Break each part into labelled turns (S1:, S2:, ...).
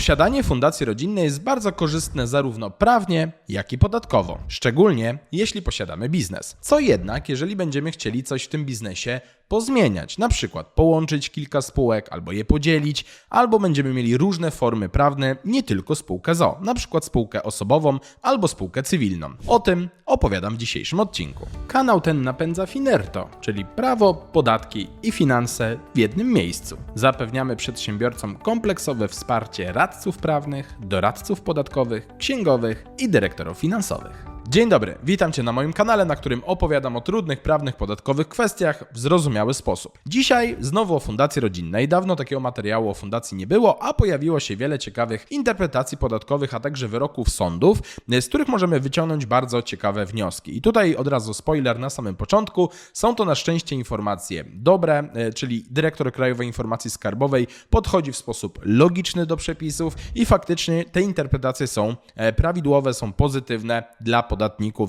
S1: Posiadanie fundacji rodzinnej jest bardzo korzystne zarówno prawnie, jak i podatkowo, szczególnie jeśli posiadamy biznes. Co jednak, jeżeli będziemy chcieli coś w tym biznesie pozmieniać, na przykład połączyć kilka spółek, albo je podzielić, albo będziemy mieli różne formy prawne, nie tylko spółkę ZO, na przykład spółkę osobową albo spółkę cywilną. O tym opowiadam w dzisiejszym odcinku. Kanał ten napędza Finerto, czyli prawo, podatki i finanse w jednym miejscu. Zapewniamy przedsiębiorcom kompleksowe wsparcie radców prawnych, doradców podatkowych, księgowych i dyrektorów finansowych. Dzień dobry, witam Cię na moim kanale, na którym opowiadam o trudnych prawnych, podatkowych kwestiach w zrozumiały sposób. Dzisiaj znowu o Fundacji Rodzinnej. Dawno takiego materiału o fundacji nie było, a pojawiło się wiele ciekawych interpretacji podatkowych, a także wyroków sądów, z których możemy wyciągnąć bardzo ciekawe wnioski. I tutaj od razu spoiler na samym początku. Są to na szczęście informacje dobre, e, czyli dyrektor Krajowej Informacji Skarbowej podchodzi w sposób logiczny do przepisów i faktycznie te interpretacje są e, prawidłowe, są pozytywne dla podatników,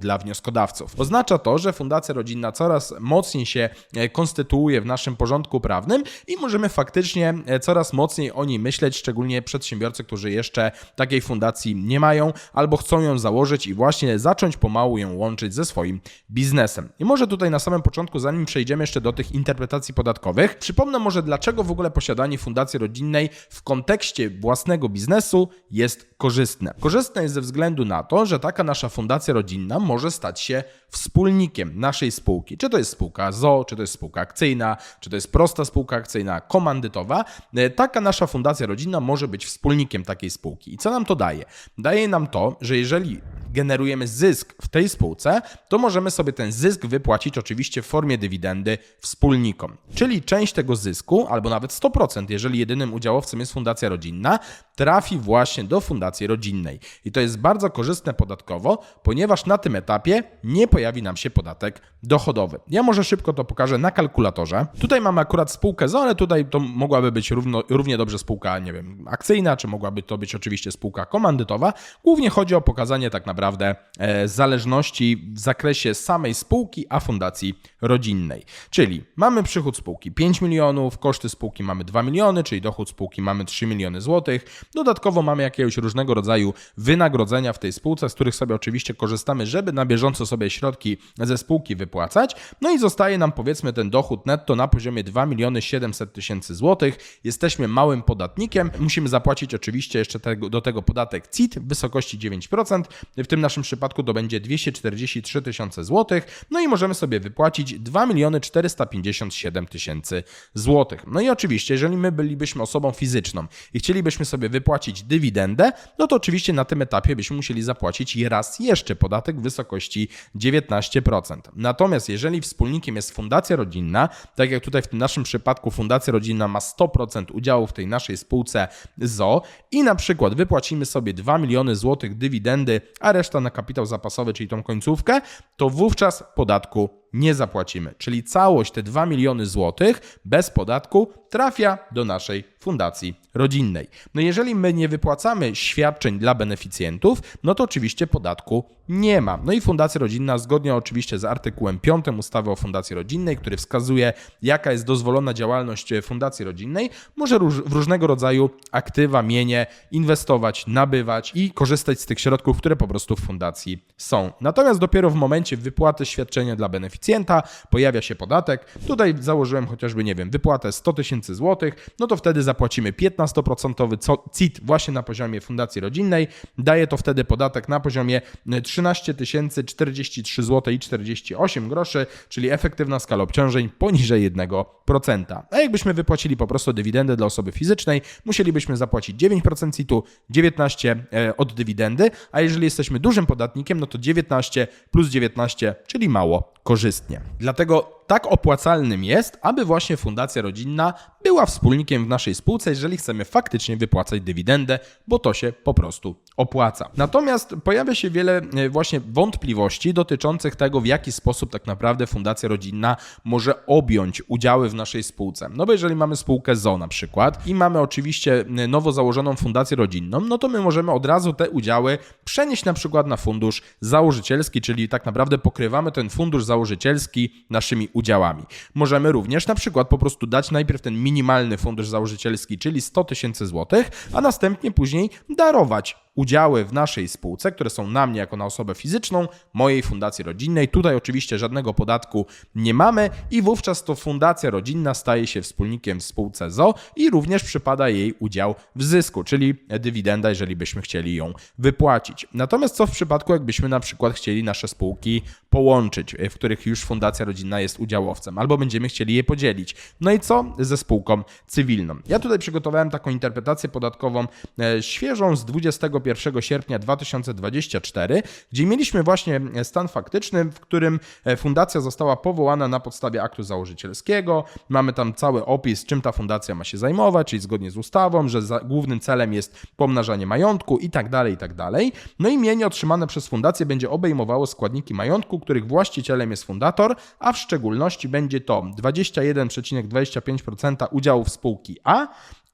S1: dla wnioskodawców. Oznacza to, że Fundacja Rodzinna coraz mocniej się e, konstytuuje w naszym porządku prawnym i możemy faktycznie e, coraz mocniej o niej myśleć, szczególnie przedsiębiorcy, którzy jeszcze takiej fundacji nie mają albo chcą ją założyć i właśnie zacząć pomału ją łączyć ze swoim biznesem. I może tutaj na samym początku, zanim przejdziemy jeszcze do tych interpretacji podatkowych, przypomnę może dlaczego w ogóle posiadanie fundacji rodzinnej w kontekście własnego biznesu jest korzystne. Korzystne jest ze względu na to, że taka nasza fundacja rodzinna może stać się wspólnikiem naszej spółki. Czy to jest spółka ZO, czy to jest spółka akcyjna, czy to jest prosta spółka akcyjna, komandytowa. E, Taka nasza fundacja rodzinna może być wspólnikiem takiej spółki. I co nam to daje? Daje nam to, że jeżeli generujemy zysk w tej spółce, to możemy sobie ten zysk wypłacić oczywiście w formie dywidendy wspólnikom. Czyli część tego zysku, albo nawet 100%, jeżeli jedynym udziałowcem jest fundacja rodzinna, trafi właśnie do fundacji rodzinnej. I to jest bardzo korzystne podatkowo, ponieważ na tym etapie nie pojawi nam się podatek dochodowy. Ja może szybko to pokażę na kalkulatorze. Tutaj mamy akurat spółkę ZO, ale tutaj to mogłaby być równo, równie dobrze spółka, nie wiem, akcyjna, czy mogłaby to być oczywiście spółka komandytowa. Głównie chodzi o pokazanie tak naprawdę e, zależności w zakresie samej spółki, a fundacji rodzinnej. Czyli mamy przychód spółki 5 milionów, koszty spółki mamy 2 miliony, czyli dochód spółki mamy 3 miliony złotych. Dodatkowo mamy jakiegoś różnego rodzaju wynagrodzenia w tej spółce, z których sobie oczywiście korzystamy, żeby na bieżąco sobie środki ze spółki wypłacać. No i zostaje nam powiedzmy ten dochód netto na poziomie 2 miliony 700 tysięcy złotych. Jesteśmy małym podatnikiem. Musimy zapłacić oczywiście jeszcze tego, do tego podatek CIT w wysokości 9%. W tym naszym przypadku to będzie 243 tysiące złotych. No i możemy sobie wypłacić 2 miliony 457 tysięcy złotych. No i oczywiście, jeżeli my bylibyśmy osobą fizyczną i chcielibyśmy sobie wypłacić dywidendę, no to oczywiście na tym etapie byśmy musieli zapłacić raz jeszcze podatek w wysokości 19%. Natomiast jeżeli wspólnikiem jest fundacja rodzinna, tak jak tutaj w tym naszym przypadku fundacja rodzinna ma 100% udziału w tej naszej spółce ZO i na przykład wypłacimy sobie 2 miliony złotych dywidendy, a reszta na kapitał zapasowy, czyli tą końcówkę, to wówczas podatku nie zapłacimy. Czyli całość te 2 miliony złotych bez podatku trafia do naszej fundacji rodzinnej. No jeżeli my nie wypłacamy świadczeń dla beneficjentów, no to oczywiście podatku nie ma. No i fundacja rodzinna zgodnie oczywiście z artykułem 5 ustawy o fundacji rodzinnej, który wskazuje jaka jest dozwolona działalność fundacji rodzinnej, może w różnego rodzaju aktywa, mienie inwestować, nabywać i korzystać z tych środków, które po prostu w fundacji są. Natomiast dopiero w momencie wypłaty świadczenia dla pojawia się podatek. Tutaj założyłem chociażby, nie wiem, wypłatę 100 tysięcy złotych, no to wtedy zapłacimy 15% co- CIT właśnie na poziomie fundacji rodzinnej. Daje to wtedy podatek na poziomie 13 043 zł i 48 groszy, czyli efektywna skala obciążeń poniżej 1%. A jakbyśmy wypłacili po prostu dywidendę dla osoby fizycznej, musielibyśmy zapłacić 9% CIT-u, 19% e, od dywidendy, a jeżeli jesteśmy dużym podatnikiem, no to 19 plus 19, czyli mało korzystnie. Dlatego tak opłacalnym jest, aby właśnie fundacja rodzinna była wspólnikiem w naszej spółce, jeżeli chcemy faktycznie wypłacać dywidendę, bo to się po prostu opłaca. Natomiast pojawia się wiele e, właśnie wątpliwości dotyczących tego, w jaki sposób tak naprawdę fundacja rodzinna może objąć udziały w naszej spółce. No bo jeżeli mamy spółkę ZO na przykład i mamy oczywiście e, nowo założoną fundację rodzinną, no to my możemy od razu te udziały przenieść na przykład na fundusz założycielski, czyli tak naprawdę pokrywamy ten fundusz założycielski naszymi udziałami. Możemy również na przykład po prostu dać najpierw ten minimalny minimalny fundusz założycielski, czyli 100 tysięcy złotych, a następnie później darować udziały w naszej spółce, które są na mnie jako na osobę fizyczną, mojej fundacji rodzinnej. Tutaj oczywiście żadnego podatku nie mamy i wówczas to fundacja rodzinna staje się wspólnikiem w spółce ZO i również przypada jej udział w zysku, czyli dywidenda, jeżeli byśmy chcieli ją wypłacić. Natomiast co w przypadku, jakbyśmy na przykład chcieli nasze spółki połączyć, w których już fundacja rodzinna jest udziałowcem, albo będziemy chcieli je podzielić. No i co ze spółką cywilną? Ja tutaj przygotowałem taką interpretację podatkową e, świeżą z 21 sierpnia 2024, gdzie mieliśmy właśnie stan faktyczny, w którym e, fundacja została powołana na podstawie aktu założycielskiego. Mamy tam cały opis, czym ta fundacja ma się zajmować, czyli zgodnie z ustawą, że głównym celem jest pomnażanie majątku i tak dalej, i tak dalej. No i mienie otrzymane przez fundację będzie obejmowało składniki majątku, których właścicielem jest fundator, a w szczególności będzie to 21,25% udziałów spółki A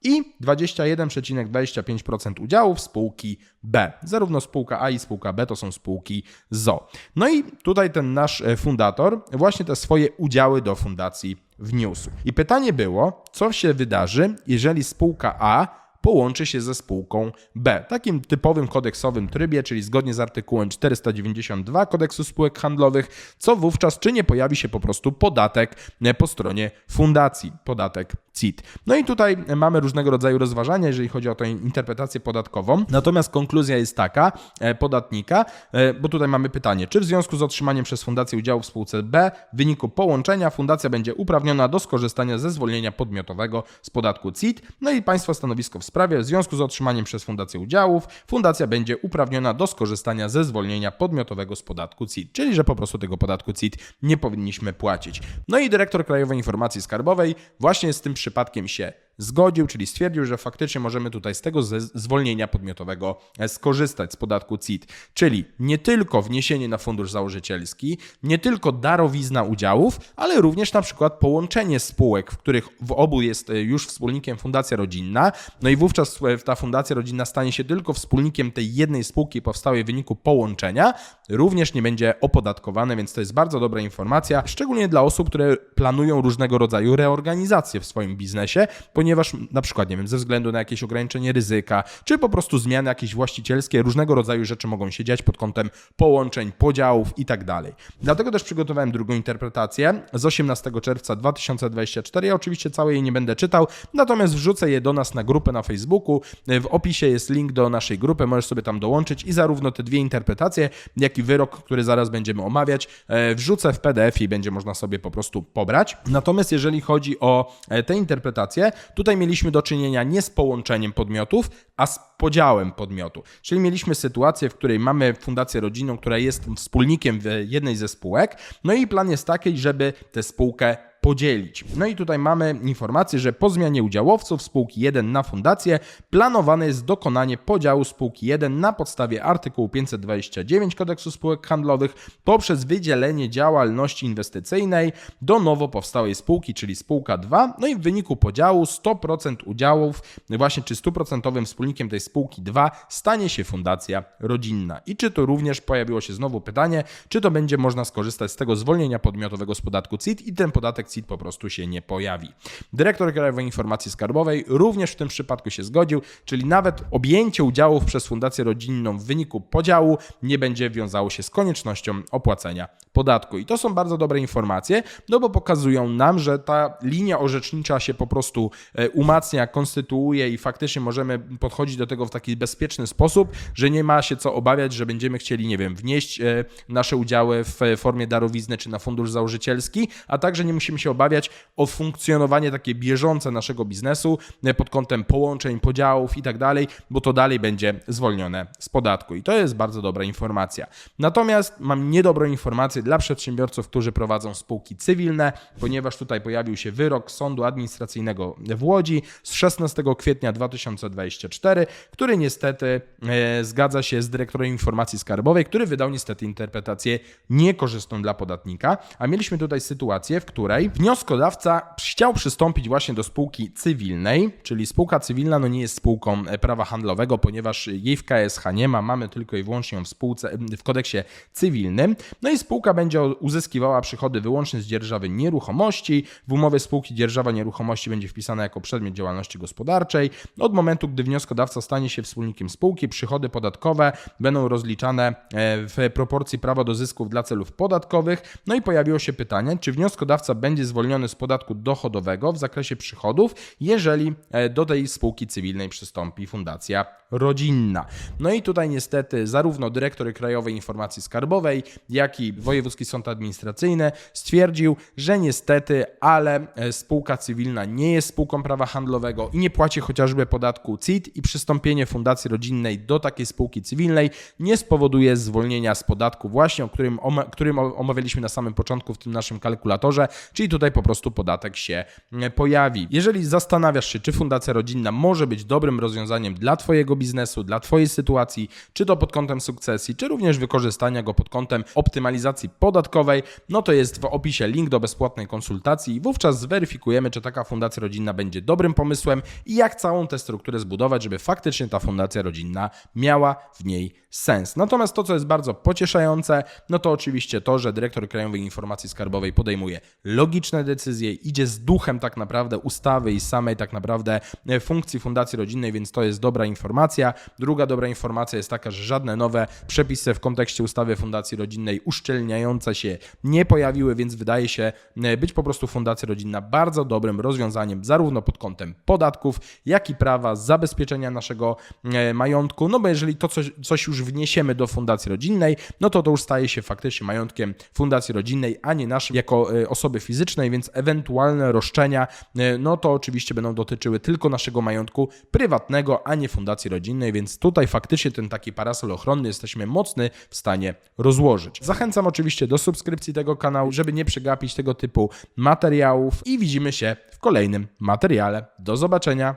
S1: i 21,25% udziałów spółki B. Zarówno spółka A i spółka B to są spółki ZO. No i tutaj ten nasz e, fundator właśnie te swoje udziały do fundacji wniósł. I pytanie było, co się wydarzy, jeżeli spółka A połączy się ze spółką B. Takim typowym kodeksowym trybie, czyli zgodnie z artykułem 492 kodeksu spółek handlowych, co wówczas czy nie pojawi się po prostu podatek po stronie fundacji, podatek CIT. No i tutaj mamy różnego rodzaju rozważania, jeżeli chodzi o tę interpretację podatkową. Natomiast konkluzja jest taka e, podatnika, e, bo tutaj mamy pytanie, czy w związku z otrzymaniem przez fundację udziału w spółce B w wyniku połączenia fundacja będzie uprawniona do skorzystania ze zwolnienia podmiotowego z podatku CIT? No i Państwa stanowisko w sprawie. W związku z otrzymaniem przez fundację udziałów, fundacja będzie uprawniona do skorzystania ze zwolnienia podmiotowego z podatku CIT, czyli że po prostu tego podatku CIT nie powinniśmy płacić. No i dyrektor Krajowej Informacji Skarbowej właśnie z tym przypadkiem się zgodził, czyli stwierdził, że faktycznie możemy tutaj z tego zwolnienia podmiotowego e, skorzystać z podatku CIT. Czyli nie tylko wniesienie na fundusz założycielski, nie tylko darowizna udziałów, ale również na przykład połączenie spółek, w których w obu jest e, już wspólnikiem fundacja rodzinna, no i wówczas e, ta fundacja rodzinna stanie się tylko wspólnikiem tej jednej spółki powstałej w wyniku połączenia, również nie będzie opodatkowane, więc to jest bardzo dobra informacja, szczególnie dla osób, które planują różnego rodzaju reorganizacje w swoim biznesie, ponieważ na przykład, nie wiem, ze względu na jakieś ograniczenie ryzyka, czy po prostu zmiany jakieś właścicielskie, różnego rodzaju rzeczy mogą się dziać pod kątem połączeń, podziałów i tak dalej. Dlatego też przygotowałem drugą interpretację z 18 czerwca 2024. Ja oczywiście całej jej nie będę czytał, natomiast wrzucę je do nas na grupę na Facebooku. W opisie jest link do naszej grupy, możesz sobie tam dołączyć i zarówno te dwie interpretacje, jak i wyrok, który zaraz będziemy omawiać, e, wrzucę w PDF i będzie można sobie po prostu pobrać. Natomiast jeżeli chodzi o e, te interpretacje, Tutaj mieliśmy do czynienia nie z połączeniem podmiotów, a z podziałem podmiotu. Czyli mieliśmy sytuację, w której mamy fundację rodzinną, która jest wspólnikiem w jednej ze spółek, no i plan jest taki, żeby tę spółkę podzielić. No i tutaj mamy informację, że po zmianie udziałowców spółki 1 na fundację planowane jest dokonanie podziału spółki 1 na podstawie artykułu 529 kodeksu spółek handlowych poprzez wydzielenie działalności inwestycyjnej do nowo powstałej spółki, czyli spółka 2. No i w wyniku podziału 100% udziałów, właśnie czy 100% wspólnikiem tej spółki 2 stanie się fundacja rodzinna. I czy to również pojawiło się znowu pytanie, czy to będzie można skorzystać z tego zwolnienia podmiotowego z podatku CIT i ten podatek Po prostu się nie pojawi. Dyrektor Krajowej Informacji Skarbowej również w tym przypadku się zgodził, czyli nawet objęcie udziałów przez Fundację Rodzinną w wyniku podziału nie będzie wiązało się z koniecznością opłacenia podatku. I to są bardzo dobre informacje, no bo pokazują nam, że ta linia orzecznicza się po prostu e, umacnia, konstytuuje i faktycznie możemy podchodzić do tego w taki bezpieczny sposób, że nie ma się co obawiać, że będziemy chcieli, nie wiem, wnieść e, nasze udziały w formie darowizny czy na fundusz założycielski, a także nie musimy się obawiać o funkcjonowanie takie bieżące naszego biznesu e, pod kątem połączeń, podziałów i tak dalej, bo to dalej będzie zwolnione z podatku. I to jest bardzo dobra informacja. Natomiast mam niedobrą informację dla przedsiębiorców, którzy prowadzą spółki cywilne, ponieważ tutaj pojawił się wyrok Sądu Administracyjnego w Łodzi z 16 kwietnia 2024, który niestety e, zgadza się z dyrektorem informacji skarbowej, który wydał niestety interpretację niekorzystną dla podatnika, a mieliśmy tutaj sytuację, w której Wnioskodawca chciał przystąpić właśnie do spółki cywilnej, czyli spółka cywilna no nie jest spółką e, prawa handlowego, ponieważ jej w KSH nie ma, mamy tylko i wyłącznie ją w spółce w kodeksie cywilnym. No i spółka będzie uzyskiwała przychody wyłącznie z dzierżawy nieruchomości. W umowie spółki dzierżawa nieruchomości będzie wpisana jako przedmiot działalności gospodarczej. Od momentu, gdy wnioskodawca stanie się wspólnikiem spółki, przychody podatkowe będą rozliczane e, w proporcji prawa do zysków dla celów podatkowych. No i pojawiło się pytanie, czy wnioskodawca będzie zwolniony z podatku dochodowego w zakresie przychodów, jeżeli e, do tej spółki cywilnej przystąpi fundacja rodzinna. No i tutaj niestety zarówno dyrektor Krajowej Informacji Skarbowej, jak i Wojewódzki Sąd Administracyjny stwierdził, że niestety, ale e, spółka cywilna nie jest spółką prawa handlowego i nie płaci chociażby podatku CIT i przystąpienie fundacji rodzinnej do takiej spółki cywilnej nie spowoduje zwolnienia z podatku właśnie, o którym, którym omawialiśmy na samym początku w tym naszym kalkulatorze, czyli tutaj po prostu podatek się e, pojawi. Jeżeli zastanawiasz się, czy fundacja rodzinna może być dobrym rozwiązaniem dla Twojego biznesu, dla Twojej sytuacji, czy to pod kątem sukcesji, czy również wykorzystania go pod kątem optymalizacji podatkowej, no to jest w opisie link do bezpłatnej konsultacji i wówczas zweryfikujemy, czy taka fundacja rodzinna będzie dobrym pomysłem i jak całą tę strukturę zbudować, żeby faktycznie ta fundacja rodzinna miała w niej sens. Natomiast to, co jest bardzo pocieszające, no to oczywiście to, że dyrektor Krajowej Informacji Skarbowej podejmuje logiczne decyzje, idzie z duchem tak naprawdę ustawy i samej tak naprawdę e, funkcji fundacji rodzinnej, więc to jest dobra informacja. Druga dobra informacja jest taka, że żadne nowe przepisy w kontekście ustawy fundacji rodzinnej uszczelniające się nie pojawiły, więc wydaje się e, być po prostu fundacja rodzinna bardzo dobrym rozwiązaniem, zarówno pod kątem podatków, jak i prawa zabezpieczenia naszego e, majątku. No bo jeżeli to coś, coś już wniesiemy do fundacji rodzinnej, no to to już staje się faktycznie majątkiem fundacji rodzinnej, a nie naszym jako e, osoby fizycznej, więc ewentualne roszczenia, e, no to oczywiście będą dotyczyły tylko naszego majątku prywatnego, a nie fundacji rodzinnej, więc tutaj faktycznie ten taki parasol ochronny jesteśmy mocny w stanie rozłożyć. Zachęcam oczywiście do subskrypcji tego kanału, żeby nie przegapić tego typu materiałów i widzimy się w kolejnym materiale. Do zobaczenia.